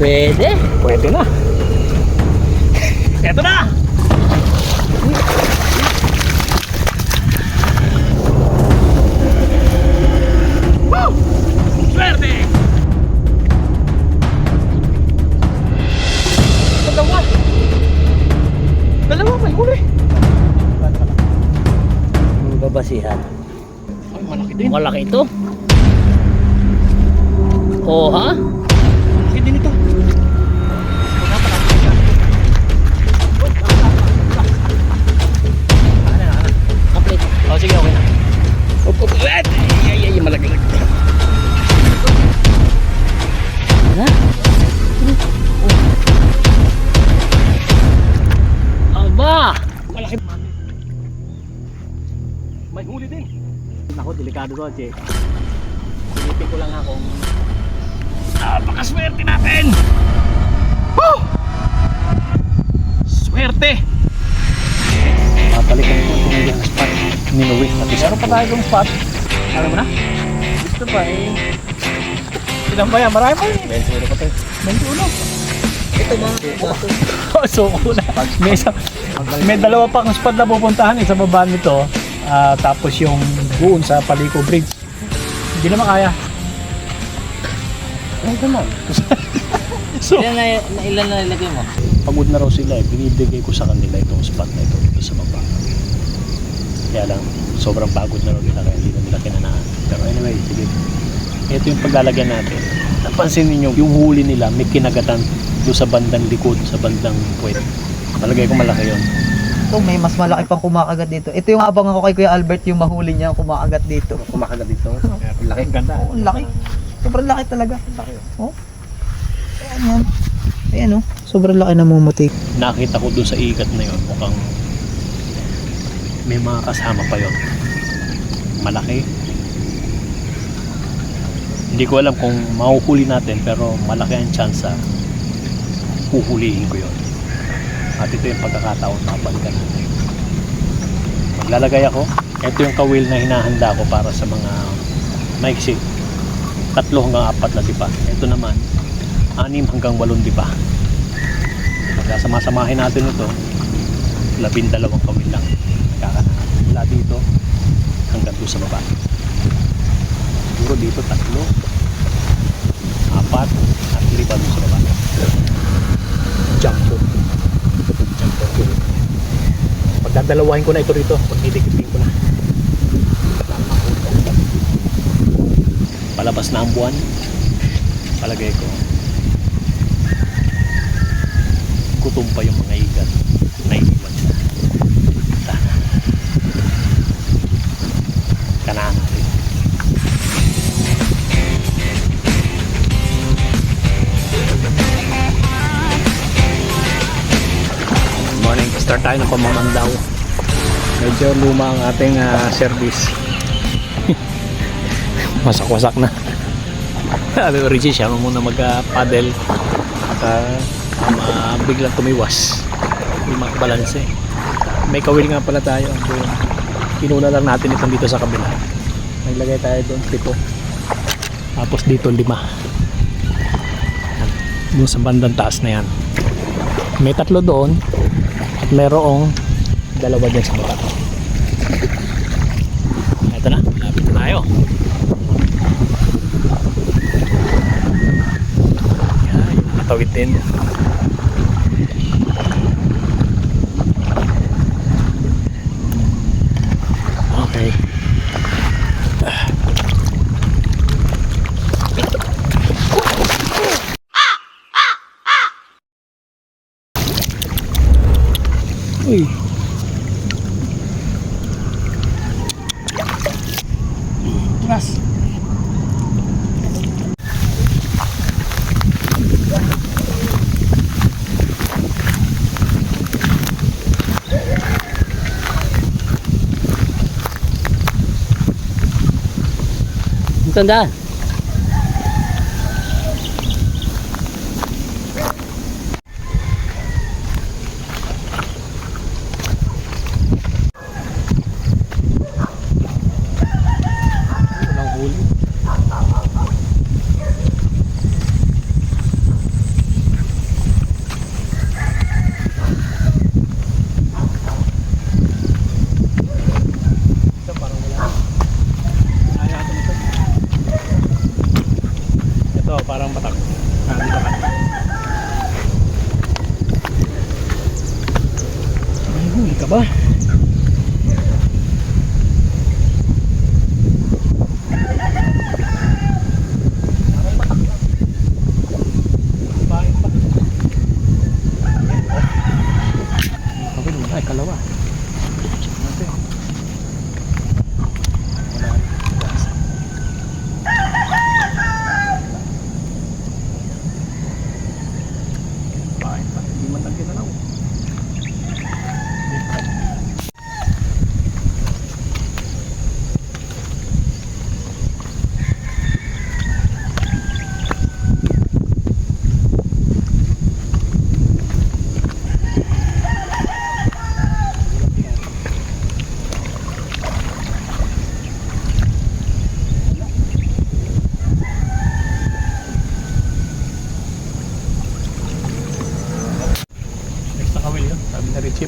Pwede. Pwede na. Che. Silipin ko lang akong napakaswerte natin! Woo! Swerte! Papalikan ko kung hindi ang spot. Minuwi. Meron pa tayo yung spot. Alam mo na? Gusto pa eh. Ilan ba yan? Marami pa eh. 21 pa tayo. 21. Ito mga Oh, so na. May, isang, may dalawa pang spot na pupuntahan eh, sa baba nito. Ah, tapos yung doon sa Palico Bridge. Hindi naman kaya. Ay, naman. so, Ilan na, na ilan na ilagay mo? pagod na raw sila eh. Binibigay ko sa kanila itong spot na ito dito sa baba. Kaya lang, sobrang pagod na raw nila kaya hindi na nila kinanaan. Pero anyway, sige. Ito yung paglalagyan natin. Napansin ninyo, yung huli nila may kinagatan doon sa bandang likod, sa bandang puwet. Malagay ko malaki yon. Ito, may mas malaki pang kumakagat dito. Ito yung abangan ko kay Kuya Albert yung mahuli niya kumakagat dito. Kumakagat dito. Laki. Ganda. Oo, ang laki. Sobrang laki talaga. Laki. Oh. Ayan yan. Ayan oh. Sobrang laki na mumutik. Nakita ko doon sa ikat na yon mukhang may mga kasama pa yon. Malaki. Hindi ko alam kung mahuhuli natin pero malaki ang chance sa huhulihin ko yon. At ito yung pagkakataon na balikan natin. Maglalagay ako. Ito yung kawil na hinahanda ko para sa mga maiksi. Tatlo hanggang apat na dipa. Ito naman, anim hanggang walong dipa. Pagkasama-samahin natin ito, labindalawang kawil lang. Kakanaan. Mula dito hanggang doon sa baba. Siguro dito tatlo, apat, at lima doon sa baba. Jumbo. Pagdadalawahin ko na ito rito, pagdidikipin ko na. Palabas na ang buwan. Palagay ko. Kutom pa yung mga igat na iniwan siya. Kanaan Start tayo ng pamamandaw. Medyo luma ang ating ah, service. Wasak-wasak na. Sabi ko, Richie, siya muna mag-paddle. At uh, biglang tumiwas. Hindi. May kawil nga pala tayo. So, pinuna lang natin itong dito sa kabila. Naglagay tayo doon, pito. Tapos dito, lima. Doon sa bandang taas na yan. May tatlo doon. At mayroong dalawa dyan sa baba. Ito na, lapit na tayo. Yan, nakatawid din. Okay. Uy. Tras. Ang tandaan. Ba?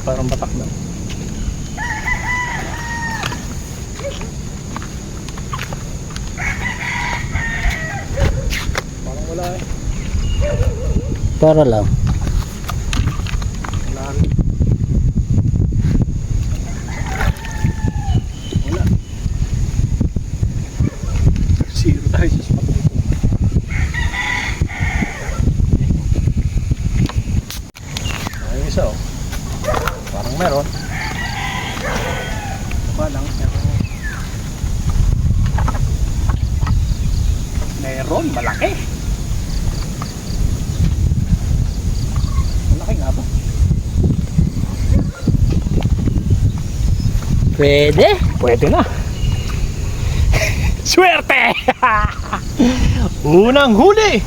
Parang batak daw. Parang wala eh. Para lang. Wala rin. Wala. Zero tayo sa spot dito. Ayun isa oh. Parang meron. Baba lang. Pero... Meron, malaki. Malaki nga ba? Pwede. Pwede na. Swerte! Unang huli!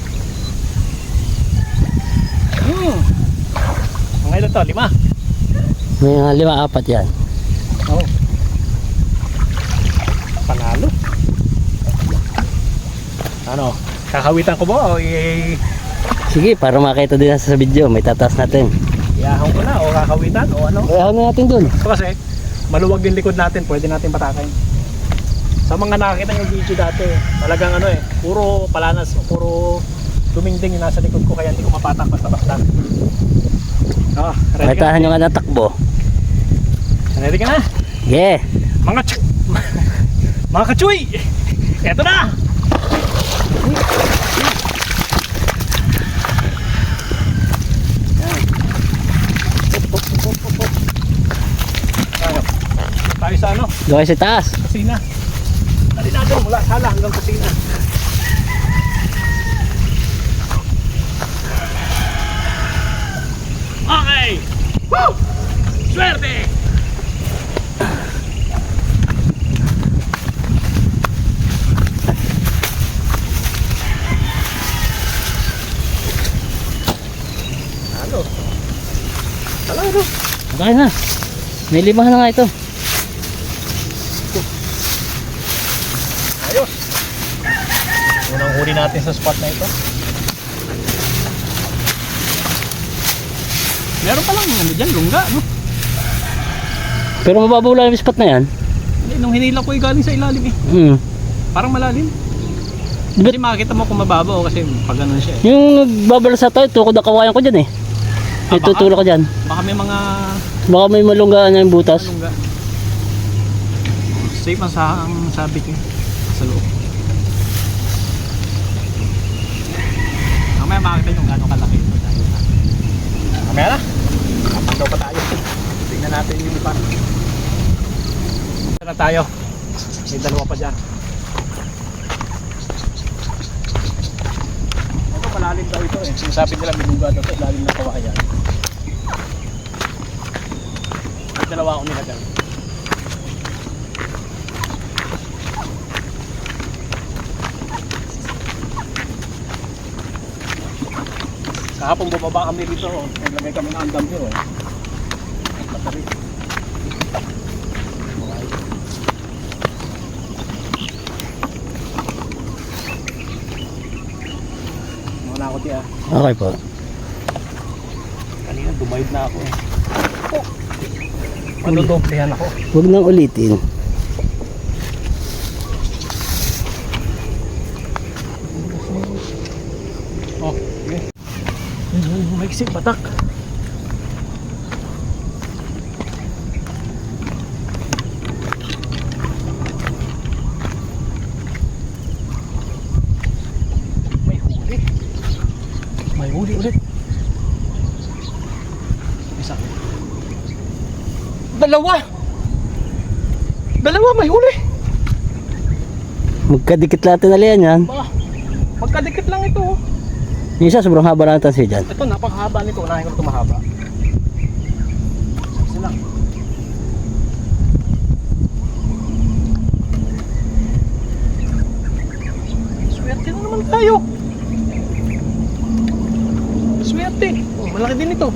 Hmm. Mga ilan to? Lima? May mga lima apat yan. Oo. Panalo. Ano? Kakawitan ko ba o i- Sige, para makita din sa video. May tatas natin. iahon ko na o kakawitan o ano? Eh, ano natin dun? Kasi, maluwag yung likod natin, pwede natin patakayin. Sa mga nakakita yung video dati, talagang ano eh, puro palanas, puro dumingding yung nasa likod ko, kaya hindi ko mapatak basta-basta. Oh, ready ka? Makitahan nyo nga na takbo. Ready ka na? Yeah. Mga tsak! mga kachuy! Eto na! Ano? Tayo sa ano? Doon kayo sa taas. Kusina. Dali natin mula sala hanggang kusina. Okay! Woo! Swerte! Ano? Ano? Na. May lima na nga ito. Ayos. Unang huli natin sa spot na ito. Meron pa lang ano dyan, lungga, no? Pero mababaw lang yung spot na yan. Hindi, Nung hinila ko ay galing sa ilalim eh. Hmm. Parang malalim. But- Kasi makikita mo kung mababaw kasi pag ganun siya eh. Yung nagbabala sa tayo, tukod na kawayan ko dyan eh. May Ah, baka- tutulak ko dyan. Baka may mga Baka may malunggaan na yung butas. lungga. Safe ang, sa ang sabi ko sa loob. Mamaya makikita yung gano'ng kalaki ito. Mamaya na. Daw pa tayo. Tingnan natin yung iba. Ito na tayo. May dalawa pa dyan. Ito malalim daw ito eh. Sinasabi nila may lugar daw ito. Lalim na kawayan. Dalawa ako nila dyan. Kahapon bumaba kami dito. oh. Naglagay kami ng andam dito. Battery. Muna ako tiya. Okay po. Kanina dumayad na ako eh. Oh. Manudoblehan ako. Huwag nang ulitin. Sisig patak. May huli. May huli ulit. Isa. Dalawa! Dalawa may huli! Magkadikit lahat na yan magkadikit lang ito. oh. Yung isa sobrang haba na tansi dyan. Ito, napakahaba nito. Unahin ko ito mahaba. Lang. Swerte na naman tayo. Swerte. Oh, malaki din ito.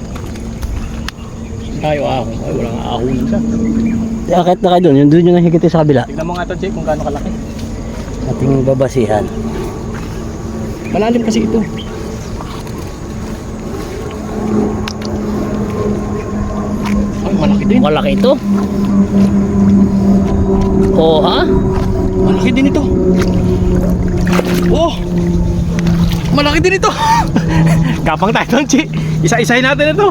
Tayo ahon. Ay, walang ahonan siya. Akit na kayo doon. Yung doon yung nahigit sa kabila. Tignan mo nga ito, Jay, kung gaano kalaki. Ating babasihan. Malalim kasi ito. Malaki ito. Oo ha? Malaki din ito. Oh! Malaki din ito. Kapang tayo doon, Chi. Isa-isahin natin ito.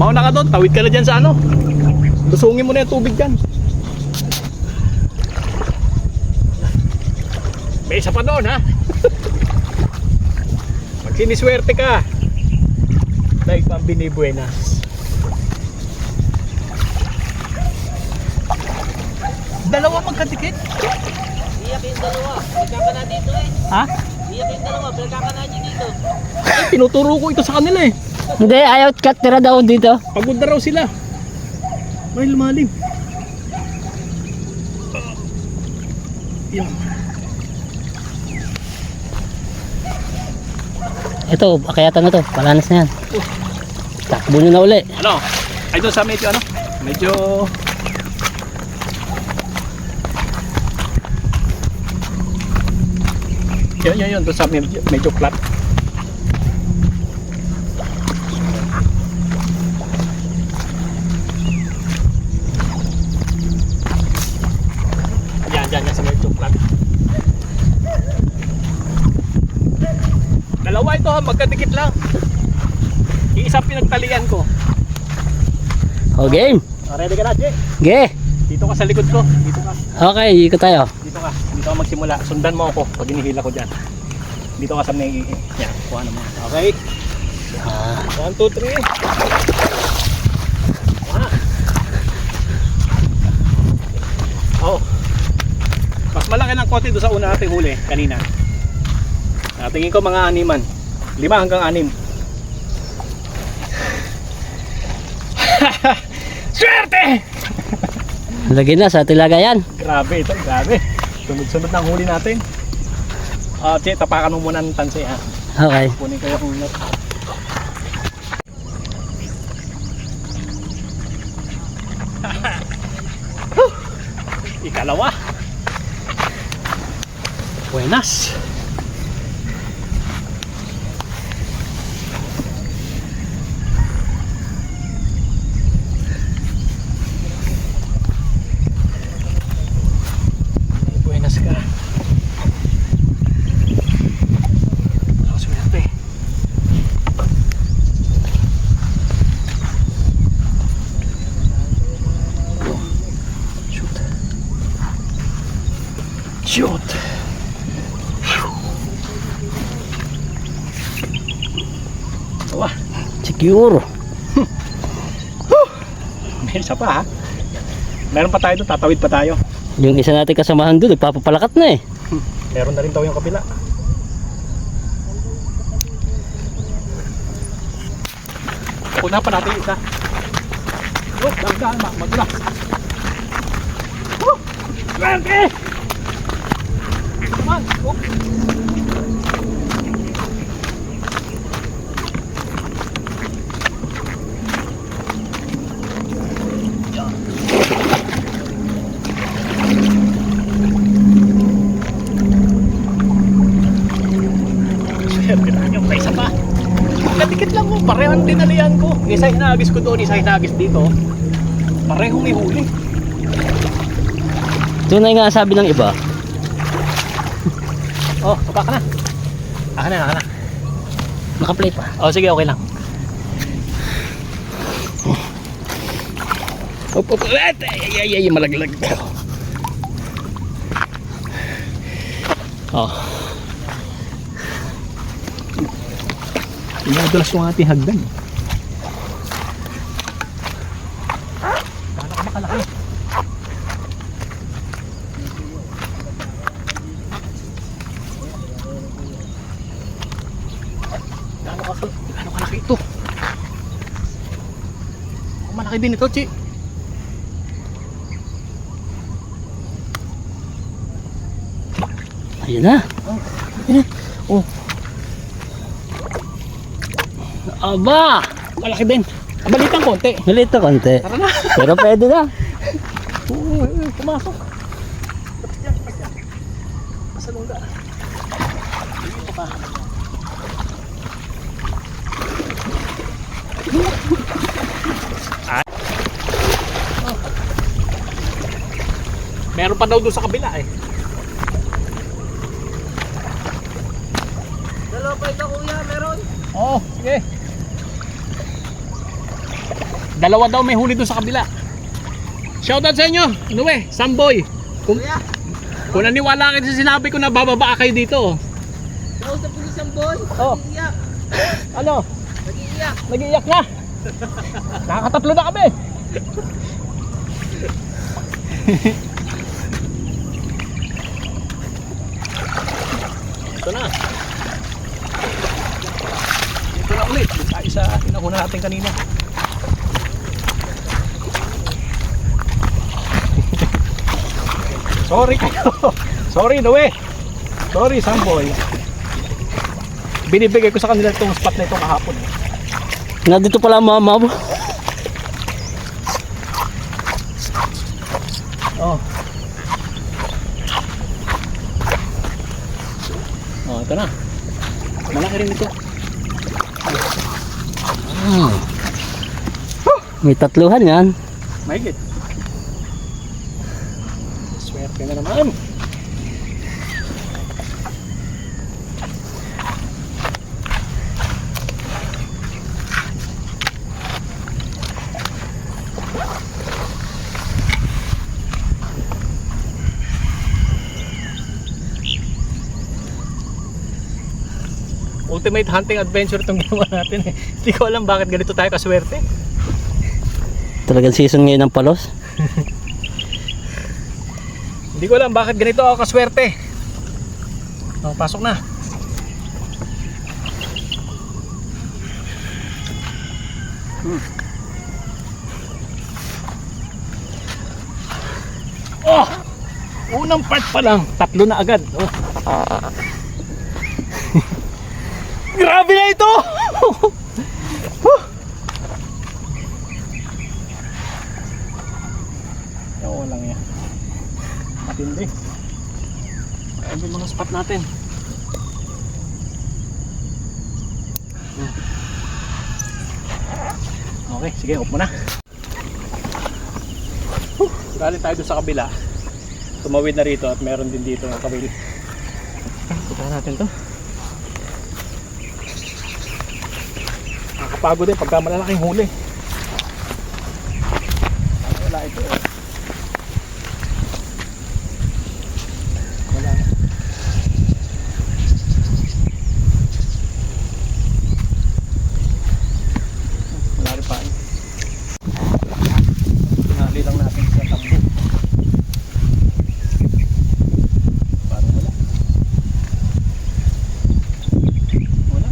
Mauna ka doon, tawid ka na dyan sa ano. Lusungin mo na yung tubig dyan. May isa pa doon, ha? Pag siniswerte ka, like pang binibuenas. Dalawa magkadikit? Ha? Eh, tinuturo ko ito sa kanila eh. Hindi, ayaw cut tira daw dito. Pagod na raw sila. May lumalim. Yan. Ito, akayatan na to. Palanas na yan. Takbo nyo na uli. Ano? Ay doon sa medyo ano? Medyo... Yun, yun, yun. Doon sa medyo, medyo flat. Yan, yan, yan sa medyo flat. Dalawa ito ha, magkadikit lang. Isang pinagtalian ko. O, game. Ah, Ready ka na, Jay? Ge. Dito ka sa likod ko. Dito ka. Okay, ikot tayo. Dito ka. Dito ka magsimula. Sundan mo ako pag inihila ko dyan. Dito ka sa may... Yan, kuha na mo. Okay? Ah, One, two, three. Ah. Oh. Mas malaki ng konti doon sa una nating huli kanina. Ah, tingin ko mga animan. Lima hanggang anim. Swerte! lagyan na sa tilaga yan. Grabe ito, grabe. Sunod-sunod na ang huli natin. Ah, Che, tapakan mo muna ng tansi ha. Okay. Kunin ko yung net. Ikalawa. Buenas. Buenas ka. Ang swerte. Shoot. Shoot. Wah, Secure. may isa pa ha. Meron pa tayo doon, tatawid pa tayo. Yung isa natin kasamahan doon, nagpapapalakat na eh. Meron na rin daw yung kabila. Kuna pa natin isa. Oh, dahan-dahan, ma- magula. Oh, swerte! Come on, oh. Pareho ang dinalian ko. Isa hinagis ko doon, isa hinagis dito. Pareho may huli. Tunay nga sabi ng iba. Oh, baba ka na. Aka na, aka na. Nakaplay pa. Oh, sige, okay lang. Op, at, ay, ay, ay, malaglag. Inadulas yung ating hagdan. Paano ka makalaki? Gaano ka gaano kalaki ito? Malaki din ito, Chi. Ayun na. Aba! Malaki din. Abalitang konti. Maliit na konti. Tara na. Pero pwede na. Oo, pumasok. Dito. Ay. Oh. Meron pa daw doon sa kabila eh. Dalawa pa ito kuya, meron. Oo, sige. Dalawa daw may huli doon sa kabila. Shoutout sa inyo, Inuwe, Samboy. Kung, kung naniwala kayo sa sinabi ko na bababa kayo dito. kausap ko isang boy. Oh. Nag-iiyak. Ano? Nag-iiyak. Nag-iiyak na. Nakakatatlo na kami. Ito na. Ito na ulit. Doon tayo sa pinakuna natin kanina. Sorry kayo. Sorry, Noe. Sorry, Samboy. Binibigay ko sa kanila itong spot na ito kahapon. eh. Nandito pala mama mo. Oh. Oh, ito na. Malaki rin ito. Hmm. May tatluhan yan. Mahigit. Swerte na naman. Ultimate hunting adventure itong ginawa natin eh. Hindi ko alam bakit ganito tayo kaswerte. Talagang season ngayon ng palos. Hindi ko alam bakit ganito ako kaswerte. Oh, pasok na. Hmm. Oh! Unang part pa lang, tatlo na agad. Oh. Grabe na ito! Huh. Oo lang yan. Matindi. Spot natin. Okay, sige, off mo na. Huh, Galing tayo doon sa kabila. Tumawid na rito at meron din dito ng kawil. Punta natin to. Nakakapagod din pagka malalaking huli. Wala ito eh. Wala na. Wala rin pa. Tinali lang natin sa tambo. Parang wala. Wala.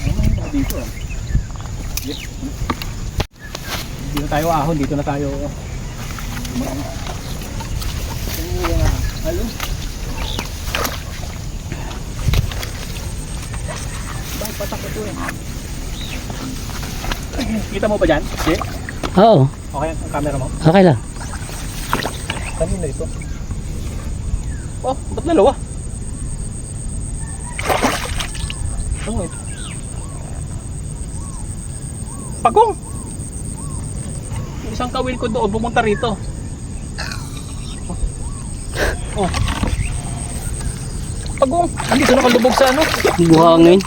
Ano na dito ah. Yep. Hindi na tayo ahon, dito na tayo. Halo? Bakit patak ito eh? Kita mo ba dyan? Okay? Oo, Okay ang camera mo? okay lang. Kanina ito. Oh, ba't dalawa? Ano ito? Pagong! Isang kawil ko doon, bumunta rito. Oh. oh. Pagong, nandito na kalubog sa ano? Buhangin.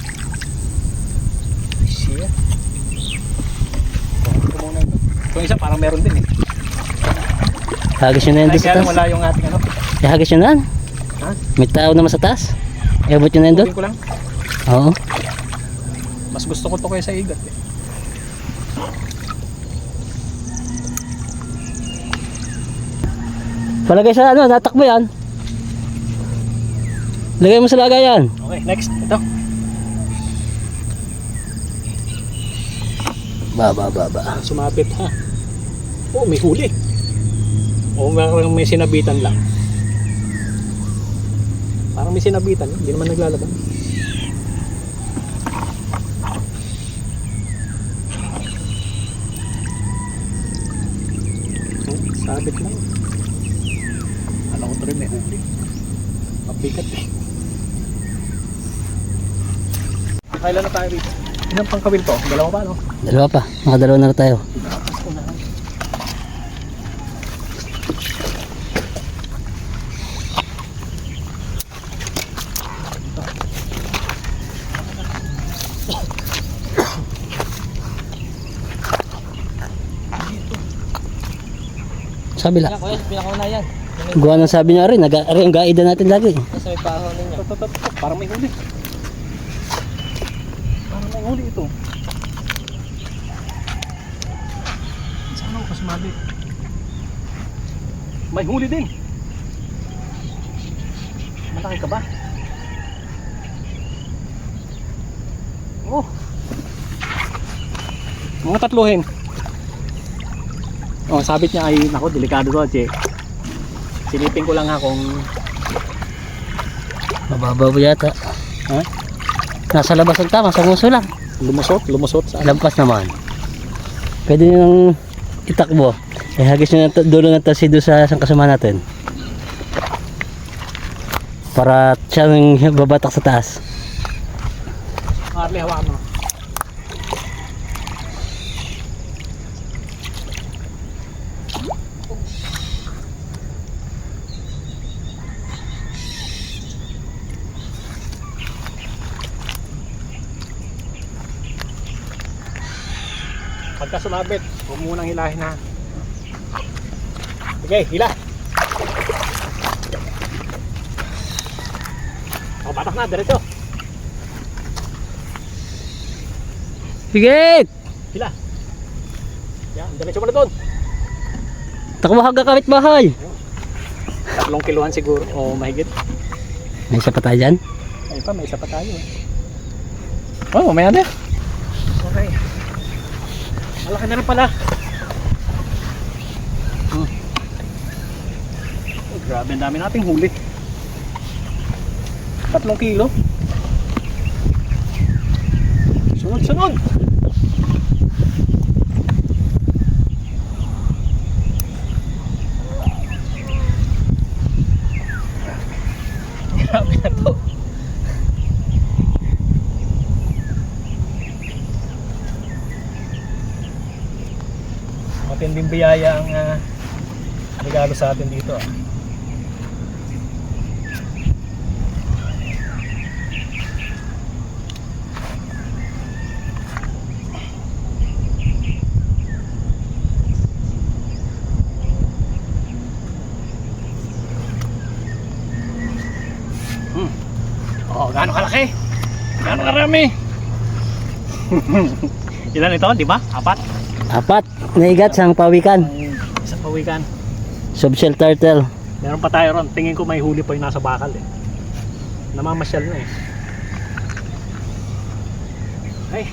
Siya. Kung isa parang meron din eh. Hagis yun na yun doon sa taas. Wala yung ating ano. Ihagis yun na. Ha? May tao naman sa taas. Iabot yun na yun doon. Oo. Mas gusto ko to kaysa igat eh. Palagay sa ano, natakbo yan. Lagay mo sa lagayan. Okay, next. Ito. Ba, ba, ba, ba. Sumapit ha. Oh, may huli. O parang may sinabitan lang. Parang may sinabitan. Hindi naman naglalaban. Oh, sabit lang. Mabigat eh. Kailan na tayo rito? Ilang pangkawil to? Dalawa ba no? Dalawa pa. Nakadalawa na tayo. Sabi lang. Kuya, pinakauna yan. Gawa ng sabi niya rin, nag rin ang gaida natin lagi. Nasa may paho ninyo. Parang may huli. Parang may huli ito. Saan ako kasumali? May huli din. Malaki ka ba? Oh. Mga tatluhin. Oh, sabit niya ay, nako, delikado to, che. Silipin ko lang ha kung Mababa po yata. Ha? Nasa labas ang tama, sa nguso lang. lumusot, lumusot sa Lampas naman. Pwede nyo itakbo. Eh, hagis nyo na dulo ng tasido sa isang kasama natin. Para siya nang babatak sa taas. Harley, hawakan mo. Sumabit, huwag munang hilahin ha. Okay, hila. O, batak na, diretso. Higit! Hila. Yan, diretso mo na doon. Takbo hanggang kapit bahay. Tatlong kiluhan siguro o mahigit. May isa pa tayo dyan. Ayun pa, may isa pa tayo eh. Oh, mamaya na. Malaki na rin pala. Hmm. Oh, grabe, ang dami nating huli. Tatlong kilo. Sunod, Matinding biyaya ang ah, regalo sa atin dito. ah. Hmm. Oh, gaano kalaki? Gaano karami? Ilan ito, di ba? Apat? Apat. Naigat sa pawikan. Isang pawikan. Subshell turtle. Meron pa tayo ron. Tingin ko may huli pa yung nasa bakal eh. Namamasyal na eh. Ay.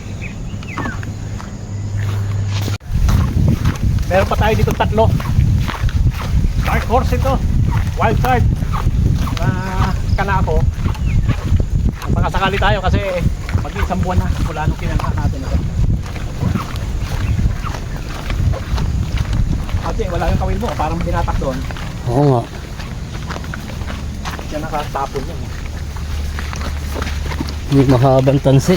Meron pa tayo dito tatlo. Dark horse ito. Wild card. Uh, kanako. Baka sakali tayo kasi mag-isang buwan na mula nung kinanaka natin ito. Kasi wala yung kawil mo. Parang binatak doon. Oo nga. Yan nakatapon yan. Hindi mahabang tansi.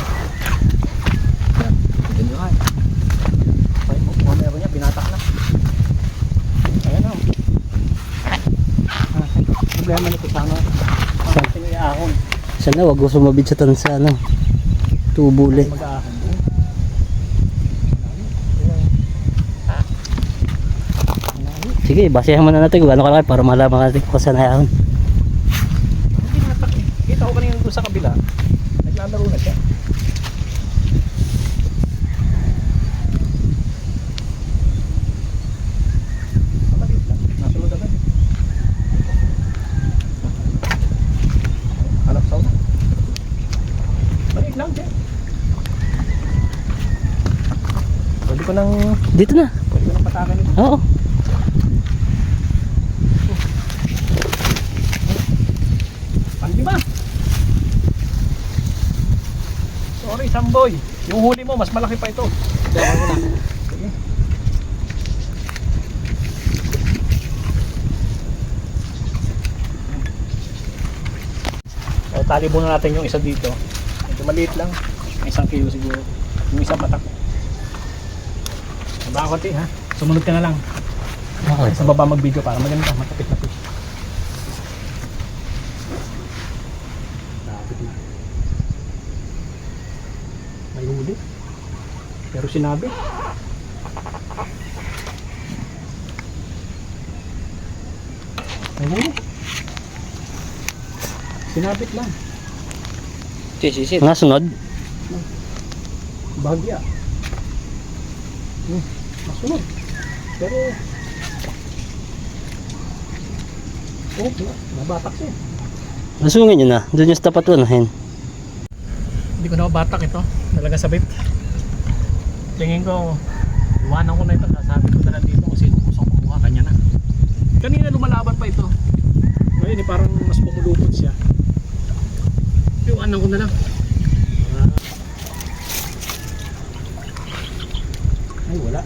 Hindi nga eh. Ay, kung meron niya, binatak na. Ayan o. Ah, problema nito sana. Ang ating iahon. Sana wag ko sumabit sa tansa ano. Tubuli. Mag-aahon. Sige, basehan muna natin kung gaano kalaki para malaman natin kung saan ayaw. Hindi natak eh. Kita ko kanina doon sa kabila. Naglalaro na siya. Pwede ko nang, Dito na. pwede ko nang patakan ito. Oo. Pandi ba? Sorry, Samboy. Yung huli mo, mas malaki pa ito. Dawan mo na. O, tali muna natin yung isa dito. Medyo maliit lang. May isang kilo siguro. Yung isa patak. Baka konti ha. Sumunod ka na lang. Okay. Sa baba mag-video para maganda. Matapit na fish. Lapit na. May huli. Pero sinabi. Huli. Sinabit lang. Sisisit. Nga sunod. Bahagya. Hmm, masunod. Pero... Oh, nabatak siya. Lusungin nyo na. Doon yung tapat unahin. Hindi ko na mabatak ito. Talaga sabit. Tingin ko, iwanan ko na ito. Sasabi ko na dito kung sino gusto kumuha. Kanya na. Kanina lumalaban pa ito. Ngayon eh, parang mas pumulupot siya. Iwanan ko na lang. Ah. Ay, wala.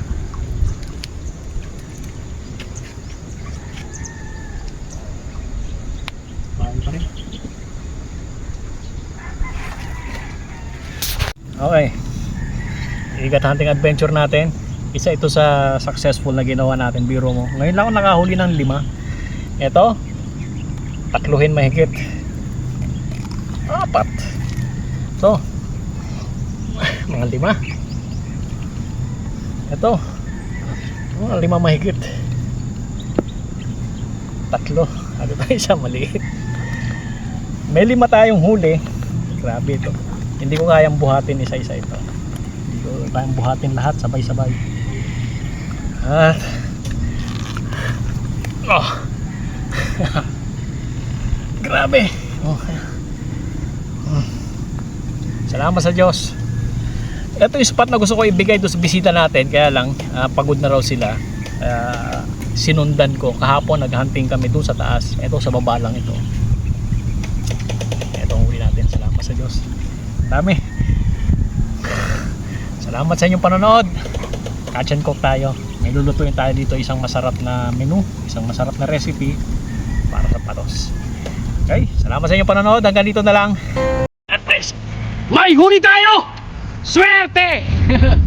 Rin. Okay. Igat hunting adventure natin. Isa ito sa successful na ginawa natin, biro mo. Ngayon lang ako nakahuli ng lima. Ito, takluhin mahigit. Apat. Ito, mga lima. Ito, mga lima mahigit. Tatlo. Ano tayo isa maliit. May lima tayong huli. Grabe ito. Hindi ko kayang buhatin isa-isa ito. Ko kayang buhatin lahat sabay-sabay. At Oh. Grabe. Oh. Hmm. Salamat sa Diyos. Ito yung spot na gusto ko ibigay doon sa bisita natin. Kaya lang, ah, pagod na raw sila. Ah, sinundan ko. Kahapon naghunting kami doon sa taas. Ito sa baba lang ito. Ito ang huli natin. Salamat sa Diyos. Dami. Salamat sa inyong panonood. Catch and cook tayo. May tayo dito isang masarap na menu, isang masarap na recipe para sa patos. Okay, salamat sa inyong panonood. Hanggang dito na lang. At least, may huli tayo! Swerte!